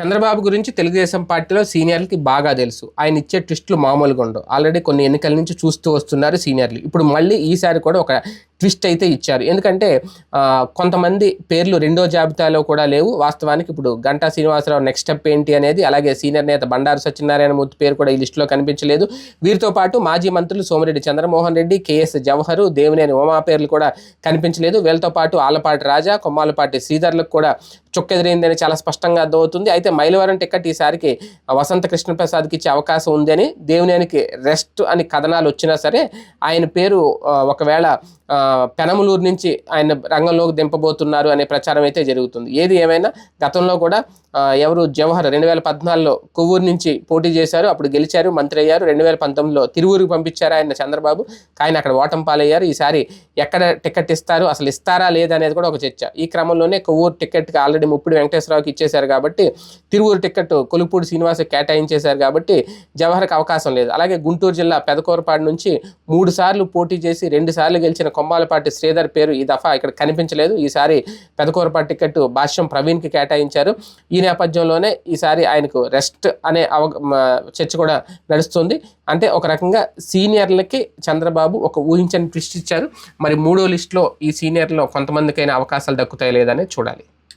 చంద్రబాబు గురించి తెలుగుదేశం పార్టీలో సీనియర్లకి బాగా తెలుసు. ఆయన ఇచ్చే ట్విస్టులు మామూలుగా ఉండవు. ఆల్రెడీ కొన్ని ఎన్నికల నుంచి చూస్తూ వస్తున్నారు సీనియర్లు. ఇప్పుడు మళ్ళీ ఈసారి కూడా ఒక ట్విస్ట్ అయితే ఇచ్చారు. ఎందుకంటే కొంతమంది పేర్లు రెండో జాబితాలో కూడా లేవు. వాస్తవానికి ఇప్పుడు గంటా శ్రీనివాసరావు నెక్స్ట్ స్టెప్ ఏంటి అనేది అలాగే సీనియర్ నేత బండారు సత్యనారాయణ మూర్తి పేరు కూడా ఈ లిస్టులో కనిపించలేదు. వీరితో పాటు మాజీ మంత్రులు సోమిరెడ్డి చంద్రమోహన్ రెడ్డి కేఎస్ జవహర్ దేవినేని ఉమా పేర్లు కూడా కనిపించలేదు. వీళ్ళతో పాటు ఆలపాటి రాజా కొమ్మాలపాటి శ్రీధర్లకు కూడా చుక్కెదిరిందని చాలా స్పష్టంగా అర్థమవుతుంది అయితే మైలవరం టికెట్ ఈసారికి వసంత కృష్ణప్రసాద్కి ఇచ్చే అవకాశం ఉందని దేవినేనికి రెస్ట్ అని కథనాలు వచ్చినా సరే ఆయన పేరు ఒకవేళ పెనమలూరు నుంచి ఆయన రంగంలోకి దింపబోతున్నారు అనే ప్రచారం అయితే జరుగుతుంది. ఏది ఏమైనా గతంలో కూడా ఎవరు జవహర్ రెండు వేల పద్నాలుగులో కొవ్వూరు నుంచి పోటీ చేశారు అప్పుడు గెలిచారు మంత్రి అయ్యారు రెండు వేల పంతొమ్మిదిలో తిరువురికి పంపించారు ఆయన చంద్రబాబు ఆయన అక్కడ ఓటం పాలయ్యారు ఈసారి ఎక్కడ టికెట్ ఇస్తారు అసలు ఇస్తారా లేదా అనేది కూడా ఒక చర్చ. ఈ క్రమంలోనే కొవ్వూరు టికెట్కి ఆల్రెడీ ముప్పుడు వెంకటేశ్వరరావుకి ఇచ్చేశారు కాబట్టి తిరువురు టికెట్ కొలుపూడి శ్రీనివాస్ కేటాయించేశారు కాబట్టి జవహర్కి అవకాశం లేదు. అలాగే గుంటూరు జిల్లా పెదకూరపాడు నుంచి మూడు సార్లు పోటీ చేసి రెండు సార్లు గెలిచిన కొమ్మాలపాటి శ్రీధర్ పేరు ఈ దఫా ఇక్కడ కనిపించలేదు. ఈసారి పెదకూరపాటి టికెట్ భాష్యం ప్రవీణ్కి కేటాయించారు. ఈ నేపథ్యంలోనే ఈసారి ఆయనకు రెస్ట్ అనే అవ మ- చర్చ కూడా నడుస్తుంది. అంటే ఒక రకంగా సీనియర్లకి చంద్రబాబు ఒక ఊహించని ట్విస్ట్ ఇచ్చారు. మరి మూడో లిస్టులో ఈ సీనియర్లో కొంతమందికైనా అవకాశాలు దక్కుతాయి లేదనే చూడాలి.